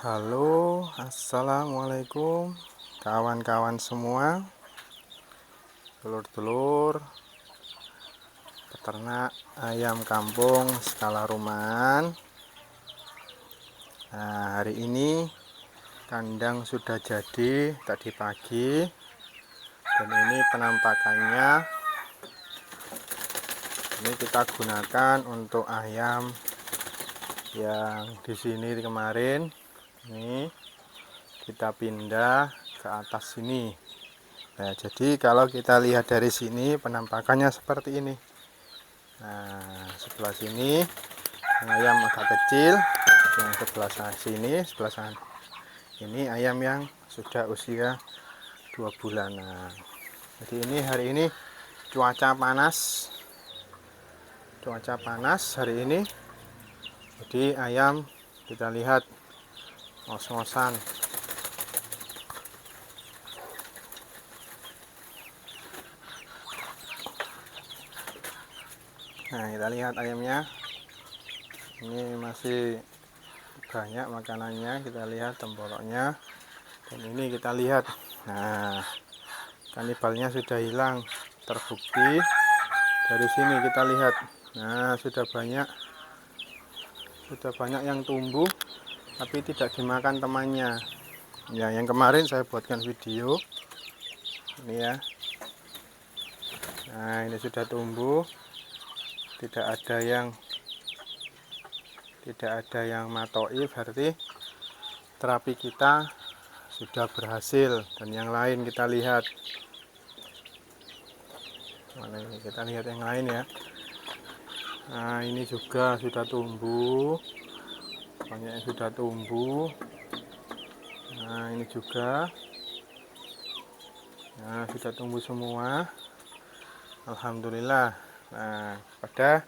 Halo, assalamualaikum kawan-kawan semua, telur-telur, peternak ayam kampung skala rumahan. Nah, hari ini kandang sudah jadi tadi pagi, dan ini penampakannya. Ini kita gunakan untuk ayam yang di sini kemarin ini kita pindah ke atas sini. Nah jadi kalau kita lihat dari sini penampakannya seperti ini. Nah sebelah sini ayam agak kecil yang sebelah sini sebelah sana. Ini ayam yang sudah usia dua bulanan jadi ini hari ini cuaca panas. Cuaca panas hari ini. Jadi ayam kita lihat ngos-ngosan. Nah kita lihat ayamnya. Ini masih banyak makanannya. Kita lihat temporoknya. Dan ini kita lihat. Nah kanibalnya sudah hilang. Terbukti. Dari sini kita lihat. Nah sudah banyak. Sudah banyak yang tumbuh tapi tidak dimakan temannya. Ya yang kemarin saya buatkan video. Ini ya. Nah ini sudah tumbuh. Tidak ada yang tidak ada yang matoi berarti terapi kita sudah berhasil. Dan yang lain kita lihat. Mana ini? Kita lihat yang lain ya. Nah ini juga sudah tumbuh banyak yang sudah tumbuh. Nah ini juga. Nah sudah tumbuh semua. Alhamdulillah. Nah pada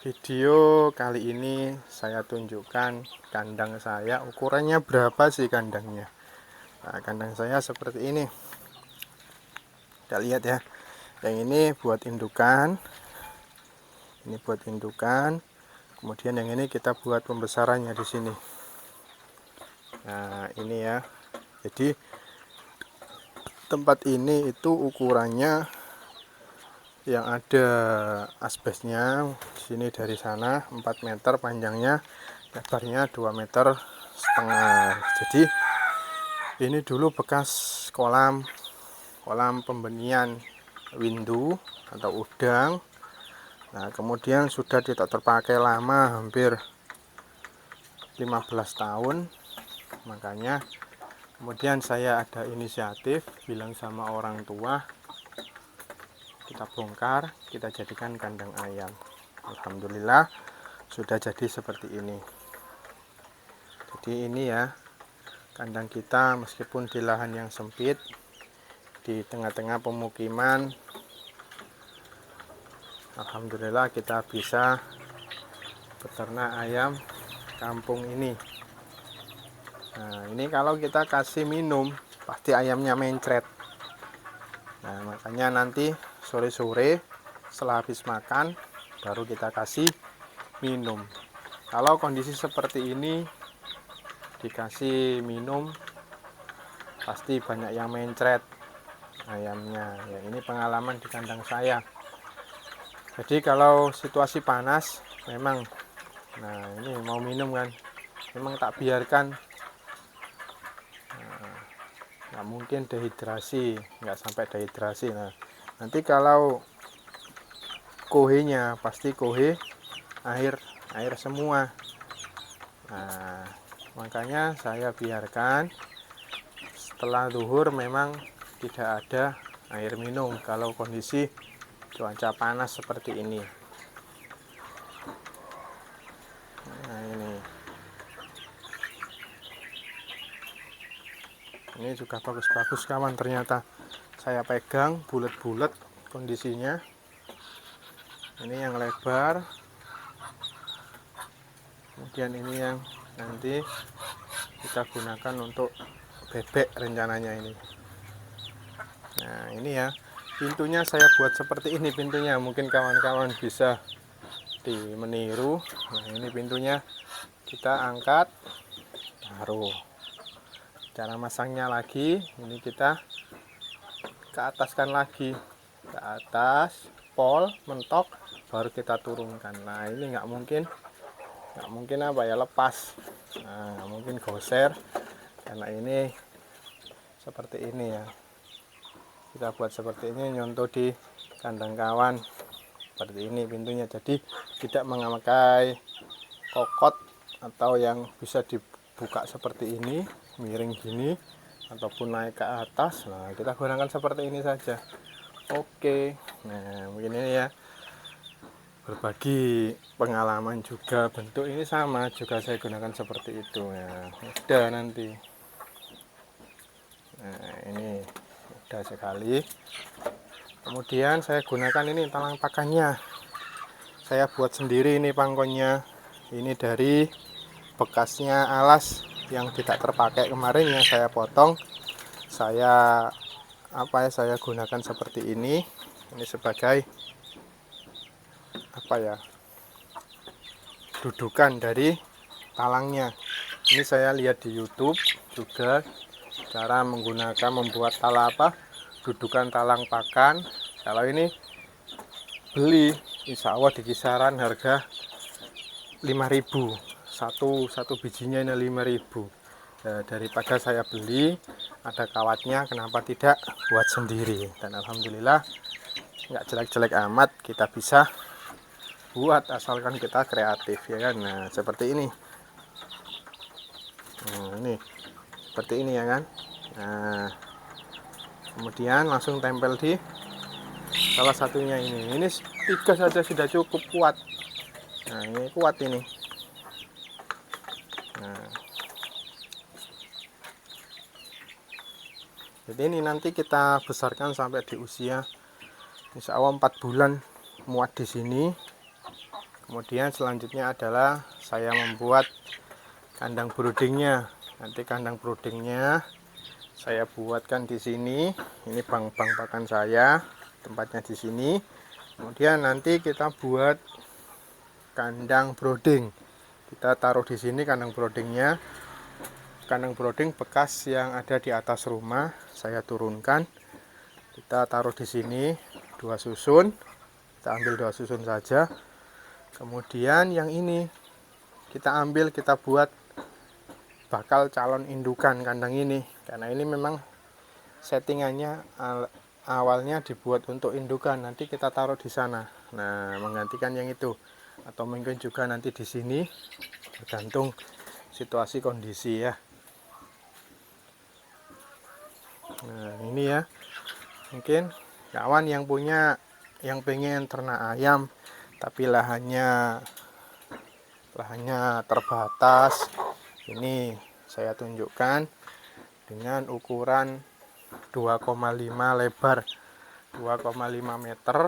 video kali ini saya tunjukkan kandang saya. Ukurannya berapa sih kandangnya? Nah, kandang saya seperti ini. Kita lihat ya. Yang ini buat indukan. Ini buat indukan kemudian yang ini kita buat pembesarannya di sini. Nah ini ya. Jadi tempat ini itu ukurannya yang ada asbesnya di sini dari sana 4 meter panjangnya lebarnya 2 meter setengah. Jadi ini dulu bekas kolam kolam pembenian windu atau udang Nah, kemudian sudah tidak terpakai lama, hampir 15 tahun. Makanya kemudian saya ada inisiatif bilang sama orang tua kita bongkar, kita jadikan kandang ayam. Alhamdulillah sudah jadi seperti ini. Jadi ini ya kandang kita meskipun di lahan yang sempit di tengah-tengah pemukiman Alhamdulillah kita bisa beternak ayam kampung ini. Nah ini kalau kita kasih minum pasti ayamnya mencret. Nah makanya nanti sore-sore setelah habis makan baru kita kasih minum. Kalau kondisi seperti ini dikasih minum pasti banyak yang mencret ayamnya. Ya ini pengalaman di kandang saya jadi kalau situasi panas memang. Nah ini mau minum kan. Memang tak biarkan. Nah, mungkin dehidrasi nggak sampai dehidrasi. Nah nanti kalau kohenya pasti kohe air air semua. Nah makanya saya biarkan setelah duhur memang tidak ada air minum. Kalau kondisi cuaca panas seperti ini. Nah ini. Ini juga bagus-bagus kawan. Ternyata saya pegang bulat-bulat kondisinya. Ini yang lebar. Kemudian ini yang nanti kita gunakan untuk bebek rencananya ini. Nah ini ya pintunya saya buat seperti ini pintunya. Mungkin kawan-kawan bisa di meniru nah ini pintunya kita angkat. Taruh. Cara masangnya lagi. Ini kita ke ataskan lagi. Ke atas pol mentok baru kita turunkan. Nah ini nggak mungkin. Nggak mungkin apa ya lepas. Nah mungkin goser. Karena ini seperti ini ya kita buat seperti ini nyontoh di kandang kawan. Seperti ini pintunya. Jadi tidak memakai kokot atau yang bisa dibuka seperti ini miring gini ataupun naik ke atas. Nah kita gunakan seperti ini saja. Oke. Nah mungkin ini ya. Berbagi pengalaman juga. Bentuk ini sama juga saya gunakan seperti itu. Ya udah nanti nah ini mudah sekali. Kemudian saya gunakan ini talang pakannya saya buat sendiri ini pangkonnya. Ini dari bekasnya alas yang tidak terpakai kemarin yang saya potong. Saya apa ya saya gunakan seperti ini. Ini sebagai apa ya dudukan dari talangnya ini saya lihat di YouTube juga cara menggunakan membuat tala apa? Dudukan talang pakan. Kalau ini beli. Insya Allah di kisaran harga 5000 satu satu bijinya ini 5000 ya, daripada saya beli ada kawatnya kenapa tidak buat sendiri? Dan Alhamdulillah nggak jelek-jelek amat kita bisa buat asalkan kita kreatif ya kan? Nah seperti ini. Nah, ini seperti ini ya kan. Nah kemudian langsung tempel di salah satunya ini. Ini tiga saja sudah cukup kuat. Nah ini kuat ini. Nah. Jadi ini nanti kita besarkan sampai di usia insya Allah 4 bulan muat di sini. Kemudian selanjutnya adalah saya membuat kandang broodingnya nanti kandang broodingnya saya buatkan di sini. Ini bang-bang pakan saya tempatnya di sini. Kemudian nanti kita buat kandang brooding kita taruh di sini kandang broodingnya kandang brooding bekas yang ada di atas rumah saya turunkan. Kita taruh di sini dua susun. Kita ambil dua susun saja. Kemudian yang ini kita ambil kita buat bakal calon indukan kandang ini. Karena ini memang settingannya awalnya dibuat untuk indukan. Nanti kita taruh di sana. Nah menggantikan yang itu. Atau mungkin juga nanti di sini. Tergantung situasi kondisi ya. Nah ini ya. Mungkin kawan yang punya yang pengen ternak ayam tapi lahannya lahannya terbatas ini saya tunjukkan dengan ukuran 2,5 lebar 2,5 meter.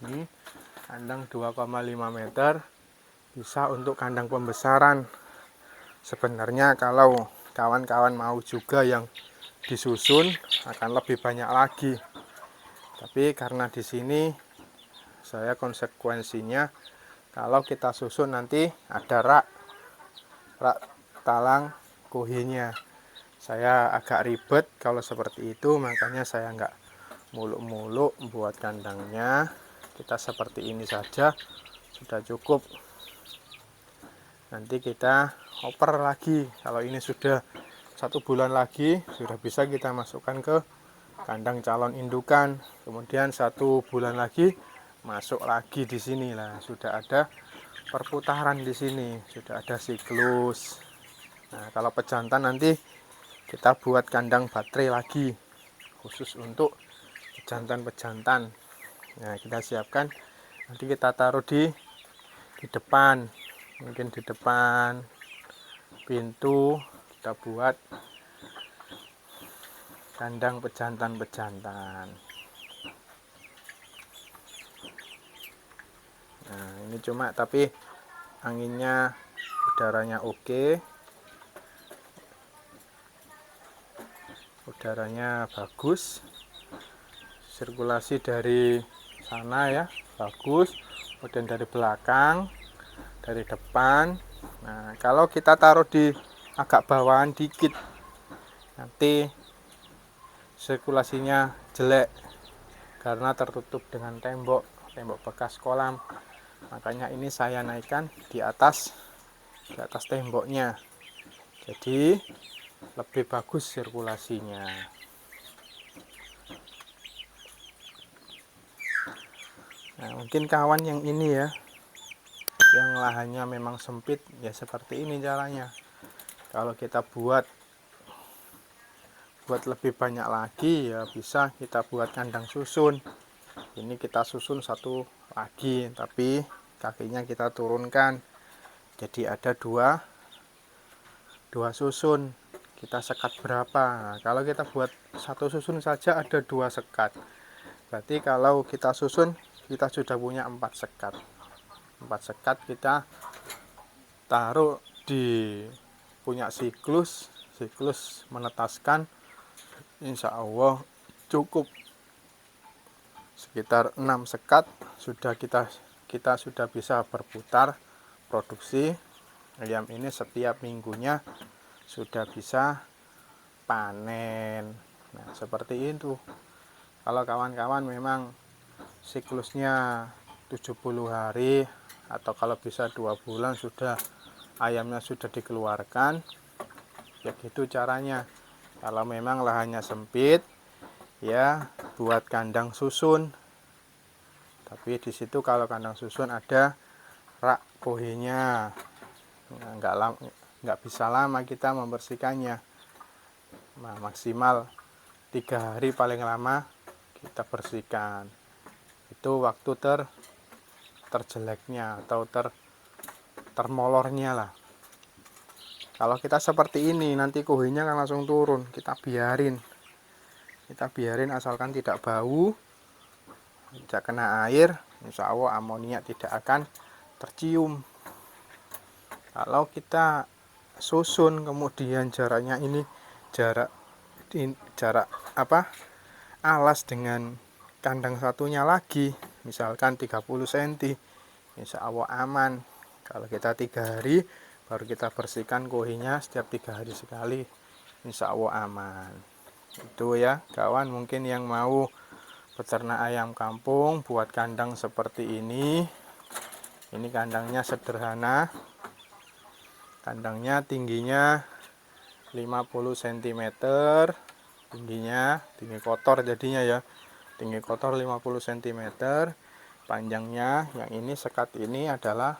Ini kandang 2,5 meter bisa untuk kandang pembesaran. Sebenarnya kalau kawan-kawan mau juga yang disusun akan lebih banyak lagi. Tapi karena di sini saya konsekuensinya kalau kita susun nanti ada rak rak talang kuhinya. Saya agak ribet kalau seperti itu makanya saya enggak muluk-muluk buat kandangnya. Kita seperti ini saja sudah cukup. Nanti kita oper lagi. Kalau ini sudah satu bulan lagi sudah bisa kita masukkan ke kandang calon indukan. Kemudian satu bulan lagi masuk lagi di sini lah. Sudah ada perputaran di sini. Sudah ada siklus. Nah kalau pejantan nanti kita buat kandang baterai lagi khusus untuk pejantan-pejantan. Nah kita siapkan. Nanti kita taruh di di depan. Mungkin di depan pintu kita buat kandang pejantan-pejantan nah ini cuma tapi anginnya udaranya oke. Udaranya bagus. Sirkulasi dari sana ya bagus. Kemudian dari belakang dari depan. Nah kalau kita taruh di agak bawahan dikit nanti sirkulasinya jelek karena tertutup dengan tembok tembok bekas kolam makanya ini saya naikkan di atas di atas temboknya. Jadi lebih bagus sirkulasinya. Nah mungkin kawan yang ini ya yang lahannya memang sempit ya seperti ini caranya. Kalau kita buat buat lebih banyak lagi ya bisa kita buat kandang susun. Ini kita susun satu lagi tapi kakinya kita turunkan. Jadi ada dua dua susun. Kita sekat berapa? Nah, kalau kita buat satu susun saja ada dua sekat. Berarti kalau kita susun kita sudah punya empat sekat. Empat sekat kita taruh di punya siklus. Siklus menetaskan Insya Allah cukup sekitar enam sekat sudah kita kita sudah bisa berputar produksi. Ayam ini setiap minggunya sudah bisa panen. Nah seperti itu. Kalau kawan-kawan memang siklusnya 70 hari atau kalau bisa dua bulan sudah ayamnya sudah dikeluarkan ya gitu caranya. Kalau memang lahannya sempit ya buat kandang susun. Tapi di situ kalau kandang susun ada rak kohinya nggak lama nggak bisa lama kita membersihkannya. Nah, maksimal tiga hari paling lama kita bersihkan. Itu waktu ter terjeleknya atau ter termolornya lah. Kalau kita seperti ini nanti kuhinya kan langsung turun. Kita biarin kita biarin asalkan tidak bau tidak kena air insya Allah amonia tidak akan tercium. Kalau kita susun kemudian jaraknya ini jarak jarak apa alas dengan kandang satunya lagi misalkan 30 cm Insya Allah aman. Kalau kita tiga hari baru kita bersihkan kohinya setiap tiga hari sekali Insya Allah aman itu ya kawan mungkin yang mau peternak ayam kampung buat kandang seperti ini. Ini kandangnya sederhana. Kandangnya tingginya 50 cm tingginya tinggi kotor jadinya ya. Tinggi kotor 50 cm panjangnya yang ini sekat ini adalah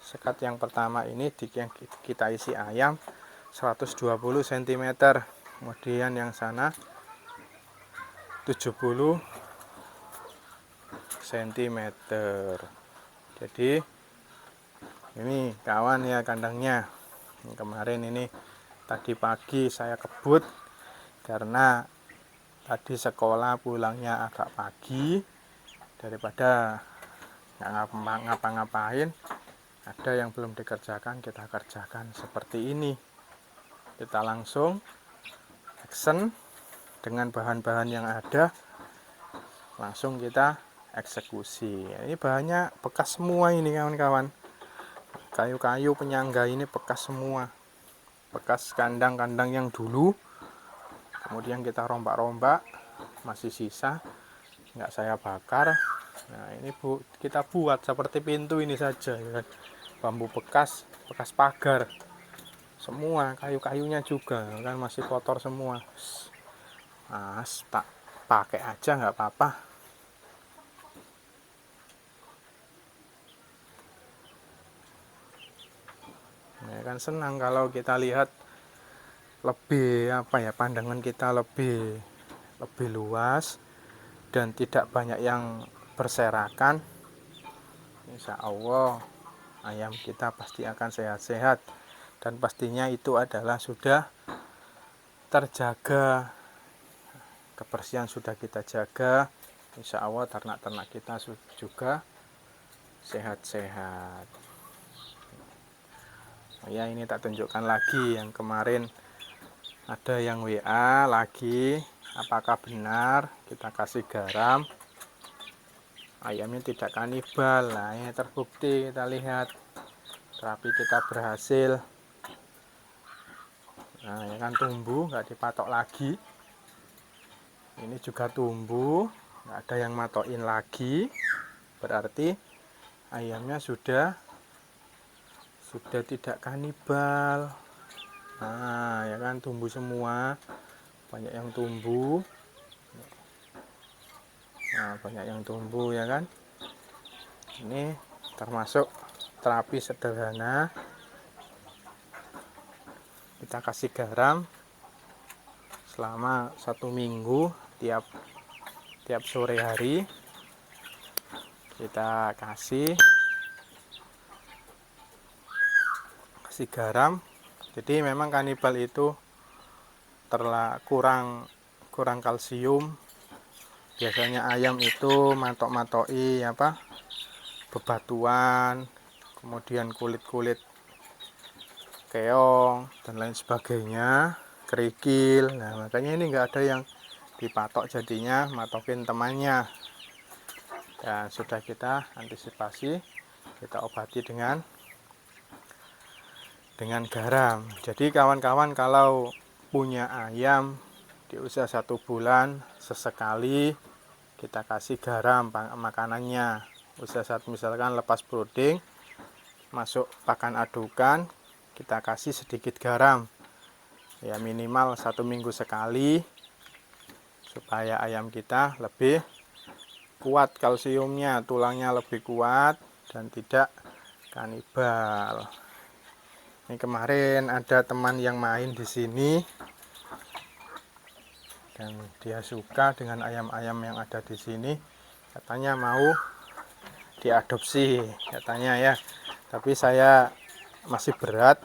sekat yang pertama ini di yang kita isi ayam 120 cm kemudian yang sana 70 cm jadi ini kawan ya kandangnya. Kemarin ini tadi pagi saya kebut karena tadi sekolah pulangnya agak pagi daripada ngapa-ngapain ada yang belum dikerjakan kita kerjakan seperti ini. Kita langsung action dengan bahan-bahan yang ada langsung kita eksekusi. Ini bahannya bekas semua ini kawan-kawan. Kayu-kayu penyangga ini bekas semua. Bekas kandang-kandang yang dulu kemudian kita rombak-rombak masih sisa nggak saya bakar. Nah ini bu kita buat seperti pintu ini saja ya kan. bambu bekas bekas pagar semua kayu-kayunya juga kan masih kotor semua. Mas tak pakai aja nggak apa-apa. Ya kan senang kalau kita lihat lebih apa ya pandangan kita lebih lebih luas dan tidak banyak yang berserakan. Insya Allah ayam kita pasti akan sehat-sehat dan pastinya itu adalah sudah terjaga. Kebersihan sudah kita jaga. Insya Allah ternak-ternak kita juga sehat-sehat. Ya ini tak tunjukkan lagi yang kemarin. Ada yang WA lagi. Apakah benar? Kita kasih garam. Ayamnya tidak kanibal. Nah ini terbukti. Kita lihat. Terapi kita berhasil nah ya kan tumbuh nggak dipatok lagi. Ini juga tumbuh nggak ada yang matokin lagi. Berarti ayamnya sudah sudah tidak kanibal. Nah ya kan tumbuh semua. Banyak yang tumbuh. Nah banyak yang tumbuh ya kan. Ini termasuk terapi sederhana kita kasih garam selama satu minggu tiap tiap sore hari. Kita kasih kasih garam. Jadi memang kanibal itu terla kurang kurang kalsium. Biasanya ayam itu matok-matoki apa bebatuan kemudian kulit-kulit keong dan lain sebagainya kerikil. Nah makanya ini enggak ada yang dipatok jadinya matokin temannya. Dan sudah kita antisipasi kita obati dengan dengan garam. Jadi kawan-kawan kalau punya ayam di usia satu bulan sesekali kita kasih garam makanannya. Usia saat misalkan lepas brooding masuk pakan adukan kita kasih sedikit garam. Ya minimal satu minggu sekali supaya ayam kita lebih kuat kalsiumnya tulangnya lebih kuat dan tidak kanibal. Ini kemarin ada teman yang main di sini dan dia suka dengan ayam-ayam yang ada di sini. Katanya mau diadopsi katanya ya. Tapi saya masih berat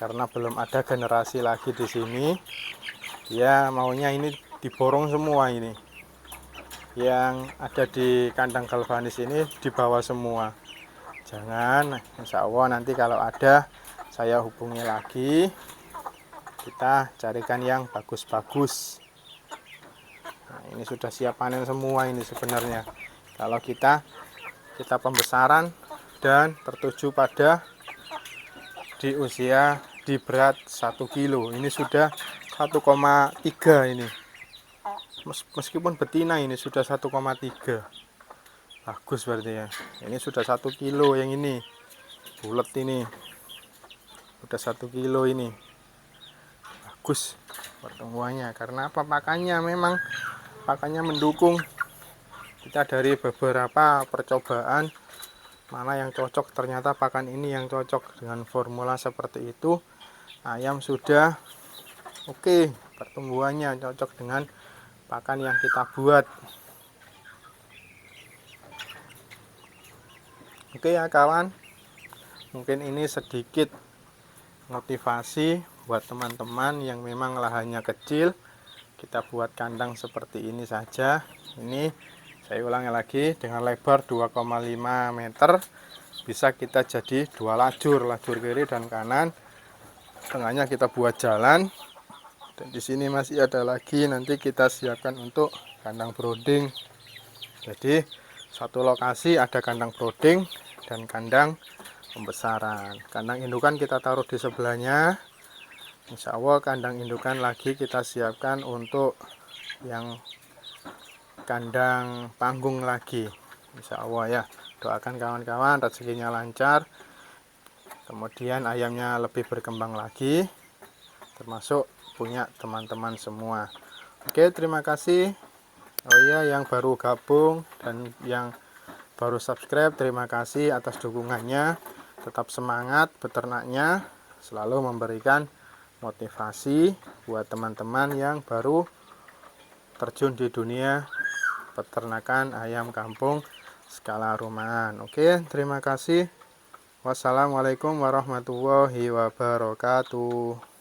karena belum ada generasi lagi di sini. Dia maunya ini diborong semua ini. Yang ada di kandang galvanis ini dibawa semua. Jangan insya Allah nanti kalau ada saya hubungi lagi. Kita carikan yang bagus-bagus. Nah, ini sudah siap panen semua ini sebenarnya. Kalau kita kita pembesaran dan tertuju pada di usia di berat 1 kilo. Ini sudah 1,3 ini. Meskipun betina ini sudah 1,3 bagus berarti ya. Ini sudah satu kilo yang ini. Bulat ini. Sudah satu kilo ini. Bagus pertumbuhannya. Karena apa? Pakannya memang pakannya mendukung. Kita dari beberapa percobaan mana yang cocok? Ternyata pakan ini yang cocok dengan formula seperti itu. Ayam sudah. Oke okay, pertumbuhannya cocok dengan pakan yang kita buat. Oke ya kawan. Mungkin ini sedikit motivasi buat teman-teman yang memang lahannya kecil. Kita buat kandang seperti ini saja. Ini saya ulangi lagi dengan lebar 2,5 meter bisa kita jadi dua lajur lajur kiri dan kanan. Tengahnya kita buat jalan. Dan di sini masih ada lagi nanti kita siapkan untuk kandang brooding jadi satu lokasi ada kandang brooding dan kandang pembesaran. Kandang indukan kita taruh di sebelahnya. Insya Allah kandang indukan lagi kita siapkan untuk yang kandang panggung lagi. Insya Allah ya. Doakan kawan-kawan rezekinya lancar. Kemudian ayamnya lebih berkembang lagi. Termasuk punya teman-teman semua. Oke terima kasih. Oh iya yang baru gabung dan yang baru subscribe terima kasih atas dukungannya. Tetap semangat beternaknya. Selalu memberikan motivasi buat teman-teman yang baru terjun di dunia peternakan ayam kampung skala rumahan. Oke terima kasih. Wassalamualaikum warahmatullahi wabarakatuh